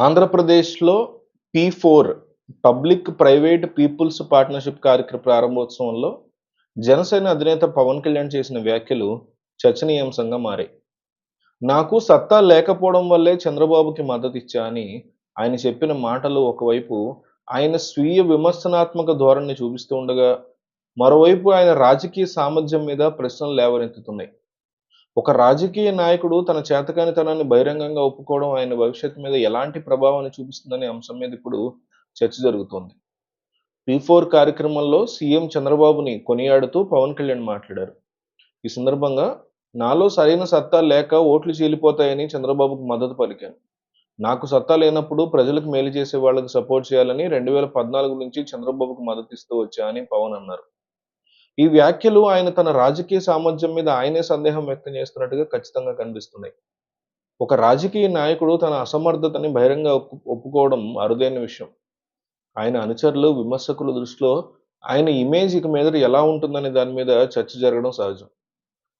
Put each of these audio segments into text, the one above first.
ఆంధ్రప్రదేశ్‌లో P four public private people's partnership కార్యక్రమ ప్రారంభోత్సవంలో జనసేన అధినేత పవన్ కళ్యాణ్ చేసిన వ్యాఖ్యలు చర్చనీయాంశంగా మారాయి. నాకు సత్తా లేకపోవడం వల్లే చంద్రబాబుకి మద్దతిచ్చా అని ఆయన చెప్పిన మాటలు ఒకవైపు ఆయన స్వీయ విమర్శనాత్మక ధోరణి చూపిస్తూ ఉండగా, మరోవైపు ఆయన రాజకీయ సామర్థ్యం మీద ప్రశ్నలు లేవనెత్తుతున్నాయి. ఒక రాజకీయ నాయకుడు తన చేతకానితనాన్ని బహిరంగంగా ఒప్పుకోవడం ఆయన భవిష్యత్తు మీద ఎలాంటి ప్రభావాన్ని చూపిస్తుందనే అంశం మీద ఇప్పుడు చర్చ జరుగుతోంది. పీ ఫోర్ కార్యక్రమంలో సీఎం చంద్రబాబుని కొనియాడుతూ పవన్ కళ్యాణ్ మాట్లాడారు. ఈ సందర్భంగా నాలో సరైన సత్తా లేక ఓట్లు చీలిపోతాయని చంద్రబాబుకు మద్దతు పలికాను. నాకు సత్తా లేనప్పుడు ప్రజలకు మేలు చేసే వాళ్ళకి సపోర్ట్ చేయాలని రెండు వేల పద్నాలుగు నుంచి చంద్రబాబుకు మద్దతు ఇస్తూ వచ్చా అని పవన్ అన్నారు. ఈ వ్యాఖ్యలు ఆయన తన రాజకీయ సామర్థ్యం మీద ఆయనే సందేహం వ్యక్తం చేస్తున్నట్టుగా ఖచ్చితంగా కనిపిస్తున్నాయి. ఒక రాజకీయ నాయకుడు తన అసమర్థతని బహిరంగ ఒప్పు ఒప్పుకోవడం అరుదైన విషయం. ఆయన అనుచరులు, విమర్శకుల దృష్టిలో ఆయన ఇమేజ్ ఇక మీద ఎలా ఉంటుందనే దాని మీద చర్చ జరగడం సహజం.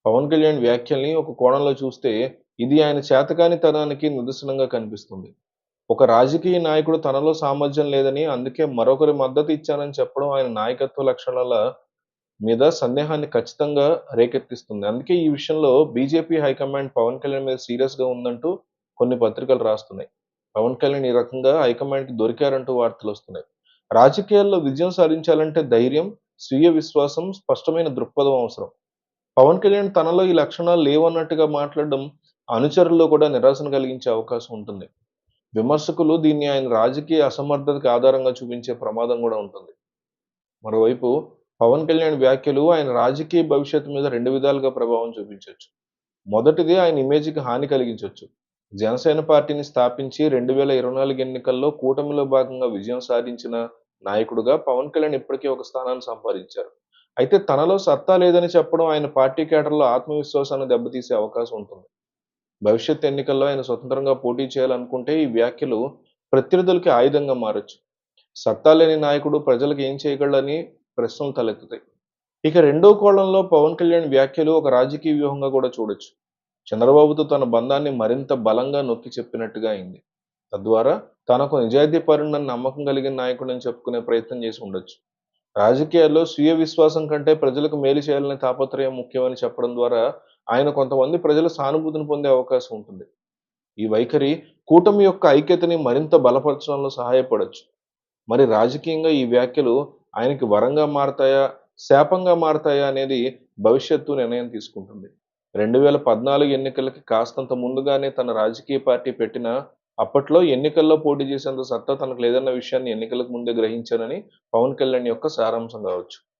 పవన్ కళ్యాణ్ వ్యాఖ్యల్ని ఒక కోణంలో చూస్తే ఇది ఆయన చేతకానితనానికి నిదర్శనంగా కనిపిస్తుంది. ఒక రాజకీయ నాయకుడు తనలో సామర్థ్యం లేదని అందుకే మరొకరి మద్దతు ఇచ్చానని చెప్పడం ఆయన నాయకత్వ లక్షణాల మీద సందేహాన్ని ఖచ్చితంగా రేకెత్తిస్తుంది. అందుకే ఈ విషయంలో బీజేపీ హైకమాండ్ పవన్ కళ్యాణ్ మీద సీరియస్‌గా ఉందంటూ కొన్ని పత్రికలు రాస్తున్నాయి. పవన్ కళ్యాణ్ ఈ రకంగా హైకమాండ్కి దొరికారంటూ వార్తలు వస్తున్నాయి రాజకీయాల్లో విజయం సాధించాలంటే ధైర్యం, స్వీయ విశ్వాసం, స్పష్టమైన దృక్పథం అవసరం. పవన్ కళ్యాణ్ తనలో ఈ లక్షణాలు లేవన్నట్టుగా మాట్లాడడం అనుచరుల్లో కూడా నిరాశను కలిగించే అవకాశం ఉంటుంది. విమర్శకులు దీన్ని ఆయన రాజకీయ అసమర్థతకి ఆధారంగా చూపించే ప్రమాదం కూడా ఉంటుంది. మరోవైపు పవన్ కళ్యాణ్ వ్యాఖ్యలు ఆయన రాజకీయ భవిష్యత్తు మీద రెండు విధాలుగా ప్రభావం చూపించవచ్చు మొదటిది ఆయన ఇమేజ్‌కి హాని కలిగించవచ్చు జనసేన పార్టీని స్థాపించి రెండు వేల ఇరవై నాలుగు ఎన్నికల్లో కూటమిలో భాగంగా విజయం సాధించిన నాయకుడుగా పవన్ కళ్యాణ్ ఇప్పటికీ ఒక స్థానాన్ని సంపాదించారు. అయితే తనలో సత్తా లేదని చెప్పడం ఆయన పార్టీ కేటర్లో ఆత్మవిశ్వాసాన్ని దెబ్బతీసే అవకాశం ఉంటుంది. భవిష్యత్ ఎన్నికల్లో ఆయన స్వతంత్రంగా పోటీ చేయాలనుకుంటే ఈ వ్యాఖ్యలు ప్రత్యర్థులకి ఆయుధంగా మారచ్చు సత్తా లేని నాయకుడు ప్రజలకు ఏం చేయగలని ప్రశ్నలు తలెత్తుతాయి. ఇక రెండో కోణంలో పవన్ కళ్యాణ్ వ్యాఖ్యలు ఒక రాజకీయ వ్యూహంగా కూడా చూడొచ్చు. చంద్రబాబుతో తన బంధాన్ని మరింత బలంగా నొక్కి చెప్పినట్టుగా అయింది. తద్వారా తనకు నిజాయితీపరుడని నమ్మకం కలిగిన నాయకుడని చెప్పుకునే ప్రయత్నం చేసి ఉండొచ్చు. రాజకీయాల్లో స్వీయ విశ్వాసం కంటే ప్రజలకు మేలు చేయాలనే తాపత్రయం ముఖ్యమని చెప్పడం ద్వారా ఆయన కొంతమంది ప్రజల సానుభూతిని పొందే అవకాశం ఉంటుంది. ఈ వైఖరి కూటమి యొక్క ఐక్యతని మరింత బలపరచడంలో సహాయపడవచ్చు మరి రాజకీయంగా ఈ వ్యాఖ్యలు ఆయనకి వరంగా మారతాయా? శాపంగా మారతాయా? అనేది భవిష్యత్తు నిర్ణయం తీసుకుంటుంది. రెండు వేల పద్నాలుగు ఎన్నికలకి కాస్తంత ముందుగానే తన రాజకీయ పార్టీ పెట్టిన అప్పట్లో ఎన్నికల్లో పోటీ చేసేంత సత్తా తనకు లేదన్న విషయాన్ని ఎన్నికలకు ముందే గ్రహించానని పవన్ కళ్యాణ్ యొక్క సారాంశం కావచ్చు.